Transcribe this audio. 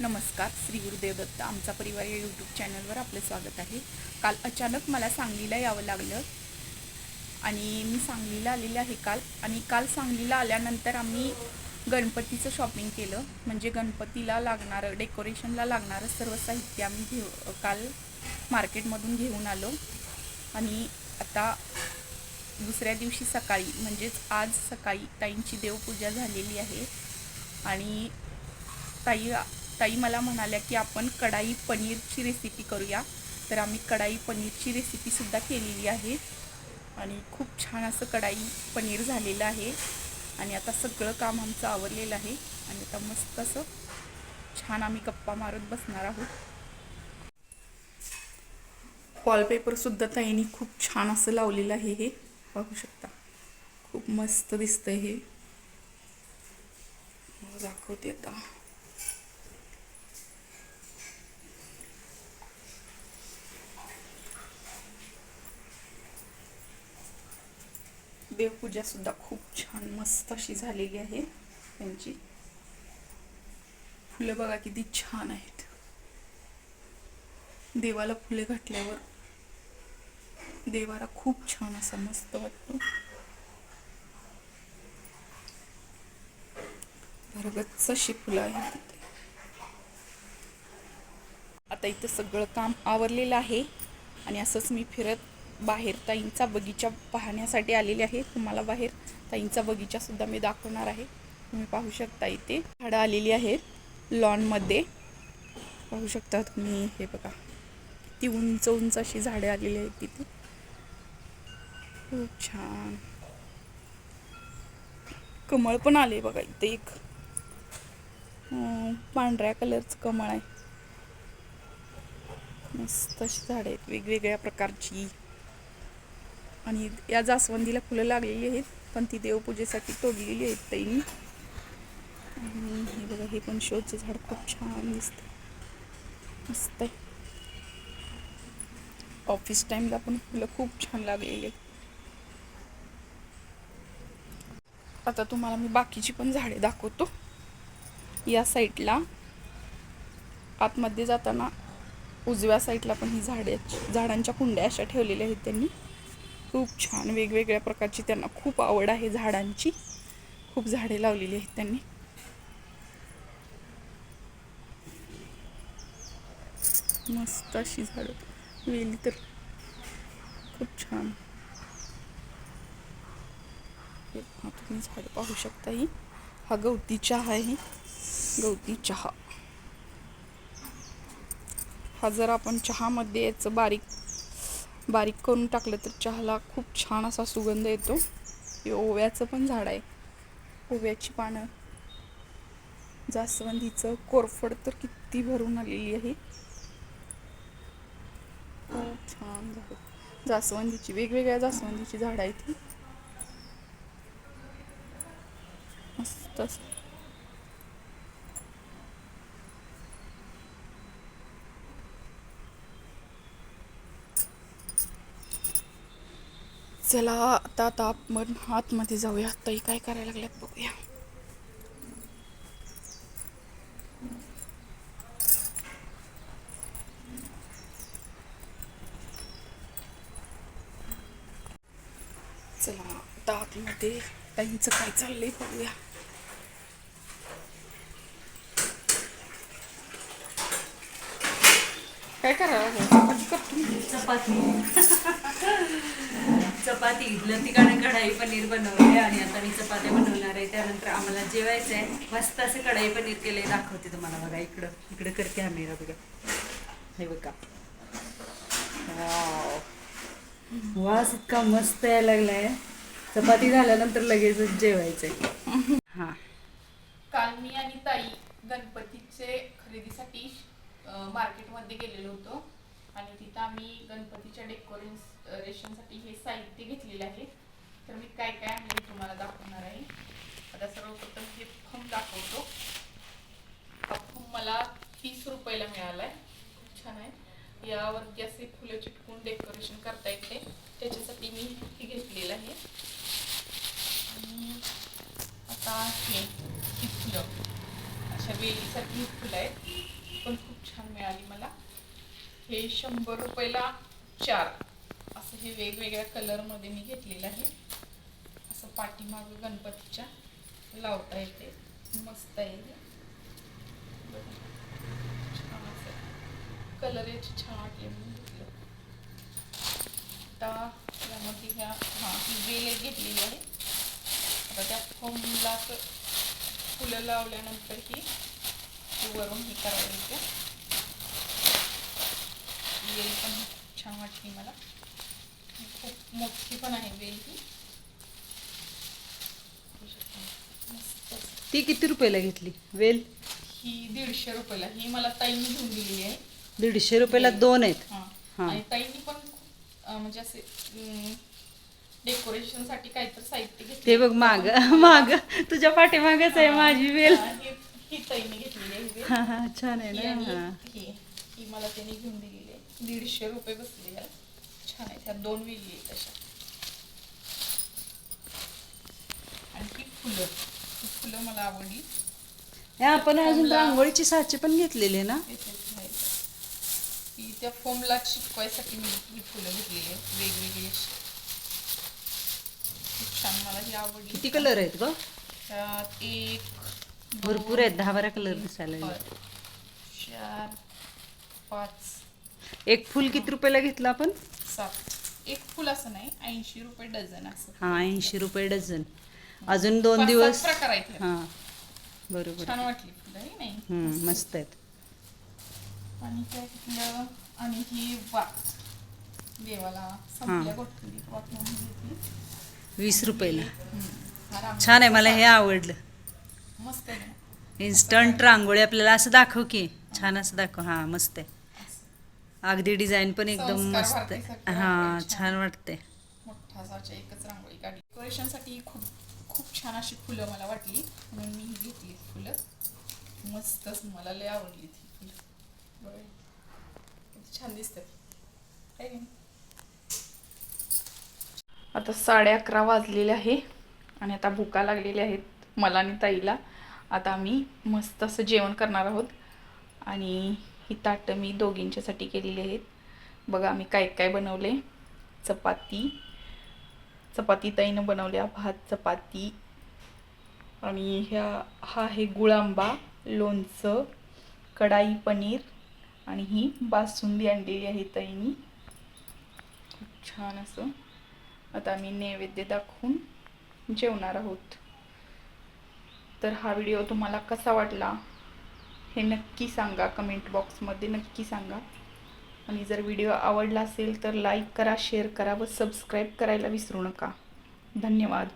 नमस्कार श्री गुरुदेव दत्त. आमचा परिवार या यूट्यूब चॅनलवर आपलं स्वागत आहे. काल अचानक मला सांगलीला यावं लागलं आणि मी सांगलीला आलेले आहे काल. आणि काल सांगलीला आल्यानंतर आम्ही गणपतीचं शॉपिंग केलं. म्हणजे गणपतीला लागणारं डेकोरेशनला लागणारं सर्व साहित्य आम्ही घेऊ काल मार्केटमधून घेऊन आलो. आणि आता दुसऱ्या दिवशी सकाळी म्हणजेच आज सकाळी ताईंची देवपूजा झालेली आहे. आणि ताई ताई मला म्हणाल्या की आपण कढाई पनीरची रेसिपी करूया. तर आम्ही कढाई पनीरची रेसिपीसुद्धा केलेली आहे. आणि खूप छान असं कढाई पनीर झालेलं आहे. आणि आता सगळं काम आमचं आवरलेलं आहे. आणि आता मस्त असं छान आम्ही गप्पा मारत बसणार आहोत. वॉलपेपरसुद्धा ताईने खूप छान असं लावलेलं आहे हे. पाहू शकता. खूप मस्त दिसतं हे. दाखवते आता. देवपूजा सुद्धा खूप छान मस्त अशी झालेली आहे त्यांची. फुलं बघा किती छान आहेत. देवाला फुले घातल्यावर देवाला खूप छान असा मस्त वाटतो. भरगतच अशी फुलं आहेत तिथे. आता इथं सगळं काम आवरलेलं आहे आणि असंच मी फिरत बाहेर ताईंचा बगीचा पाहण्यासाठी आलेले आहे. तुम्हाला बाहेर ताईंचा बगीचा सुद्धा मी दाखवणार आहे. तुम्ही पाहू शकता इथे झाडं आलेली आहेत लॉनमध्ये. पाहू शकता तुम्ही हे बघा. ती उंच उंच अशी झाडे आलेली आहेत तिथे. खूप छान. कमळ पण आले बघा इथे एक. पांढऱ्या कलरचं कमळ आहे. मस्त अशी झाडं आहेत. वेगवेगळ्या प्रकारची. आणि या जास्वंदीला फुलं लागलेली आहेत पण ती देवपूजेसाठी तोडलेली आहेत ताईंनी. आणि हे बघा हे पण शोचं झाड खूप छान दिसतं मस्त आहे. ऑफिस टाईमला पण फुलं खूप छान लागलेली आहेत. आता तुम्हाला मी बाकीची पण झाडे दाखवतो. या साईडला आतमध्ये जाताना उजव्या साईडला पण ही झाडे झाडांच्या कुंड्या अशा ठेवलेल्या आहेत त्यांनी. खूप छान वेगवेगळ्या प्रकारची त्यांना खूप आवड आहे झाडांची. खूप झाडे लावलेली आहेत त्यांनी. मस्त अशी झाडं वेली तर. खूप छान. तुम्ही झाडं पाहू शकता ही. हा गवती चहा आहे. गवती चहा. हा जर आपण चहामध्ये याचं बारीक बारीक करून टाकलं तर चहाला खूप छान असा सुगंध येतो. हे ओव्याचं पण झाड आहे. ओव्याची पानं. जास्वंदीचं कोरफड तर किती भरून आलेली आहे. खूप छान झाड. जास्वंदीची वेगवेगळ्या जास्वंदीची झाडं आहेत मस्त असं. चला आता आता आपण आतमध्ये जाऊया. ताई काय करायला लागल्यात बघूया. चला आता आतमध्ये ताईंचं काय चाललंय बघूया. काय करायला लागलं चपाती. चपाती इथलं तिकडे कढाई पनीर बनवले आणि आता मी चपात्या बनवणार आहे. त्यानंतर आम्हाला जेवायचं आहे. मस्त असं कढाई पनीर केले दाखवते तुम्हाला बघा इकडं. इकडं करते आम्ही बघा. हे बघा. वाव. वास इतका मस्त यायला लागलाय. चपाती झाल्यानंतर लगेचच जेवायचंय. हा. काल मी आणि ताई गणपतीचे खरेदीसाठी मार्केटमध्ये गेलेलो होतो. आणि तिथं आम्ही गणपतीच्या रेशनसाठी हे साहित्य घेतलेले आहे. तर मी काय काय आणले तुम्हाला दाखवणार आहे. आता सर्वप्रथम हे फम दाखवतो. हा फम मला तीस रुपयाला मिळाला आहे खूप छान आहे. यावरती असे फुलं चिटकून डेकोरेशन करता येते. त्याच्यासाठी मी हे घेतलेलं आहे. आणि आता हे ही फुलं. अशा वेलीसाठी ही फुलं आहेत. पण खूप छान मिळाली मला. हे शंभर रुपयाला चार. हे वेगवेगळ्या कलरमध्ये मी घेतलेलं आहे. असं पाठीमागं गणपतीच्या लावता येते. मस्त आहे छान असं कलर याची छान वाटले म्हणून घेतलं. आता त्यामध्ये ह्या हां ही वेल घेतलेली आहे. आता त्या फोमला असं फुलं लावल्यानंतर ही वरून हे करायला येते. वेल पण छान वाटली मला. खूप मोठी पण आहे वेल ही. ती किती रुपयाला घेतली वेल ही दीडशे रुपयाला ही मला ताईंनी घेऊन दिलेली आहे दीडशे रुपयाला दोन आहेत हा. हा. आणि ताईंनी पण खूप, अं, म्हणजे असे डेकोरेशनसाठी काहीतरी साहित्य घेतले ते बघ माग माग तुझ्या पाठीमागच आहे माझी वेल हा, ताईंनी घेतलेली आहे वेल. हा हा छान आहे ही आणि ना हा. ही ही मला त्यांनी घेऊन दिलेली आहे दीडशे रुपये बसले याला छान आहे. त्या दोन वेली आहेत अशा. आणि ही फुलं. ही फुलं मला आवडली. हे आपण अजून रांगोळीची साची पण घेतलेली ना. ही त्या फोमला चिकवायसाठी मी ही फुलं घेतलेली आहेत. वेगवेगळी अशी. खूप छान मला ही आवडली. किती कलर आहेत ग? त्यात एक भरपूर आहेत. दहा बारा कलर दिसायला लागले. पाच, चार पाच. एक फुल किती रुपयाला घेतलं आपण? सात एक फुल असं नाही ऐंशी रुपये डझन असं. हा ऐंशी रुपये डझन. अजून दोन पाच-सात दिवस प्रकार आहेत ह्यात. हा. बरोबर. छान वाटली फुलं नाही हम्म, मस्त आहेत. आणि आणि ही वात. देवाला संपल्या गोठवली वात म्हणून घेतली. वीस रुपयाला. हा छान आहे मला हे आवडलं. मस्त आहे. ना इन्स्टंट रांगोळी आपल्याला असं दाखव की. छान असं दाखव. हा मस्त आहे. अगदी डिझाईन पण एकदम मस्त हा छान. वाटते मोठा एकच रांगोळी काढली. डेकोरेशनसाठी खूप खूप छान अशी फुलं मला वाटली. म्हणून मी ही घेतली फुलं. मस्तच मला लय आवडली ती फुलं. किती छान दिसतात नाही? आता साडे अकरा वाजलेले आहे आणि आता भुका लागलेल्या आहेत मला आणि ताईला. आता आम्ही मस्त असं जेवण करणार आहोत. आणि ही ताटं मी दोघींच्यासाठी केलेली आहेत. बघा आम्ही काय काय बनवले? चपाती. चपाती ताईनं बनवल्या भात चपाती. आणि ह्या हा आहे गुळांबा लोणचं कढाई पनीर आणि ही बासुंदी आणलेली आहे ताईनी. खूप छान असं. आता आम्ही नैवेद्य दाखवून जेवणार आहोत. तर हा व्हिडिओ तुम्हाला कसा वाटला? हे नक्की सांगा कमेंट बॉक्समध्ये नक्की सांगा. आणि जर व्हिडिओ आवडला असेल तर लाईक करा शेअर करा व सबस्क्राईब करायला विसरू नका. धन्यवाद.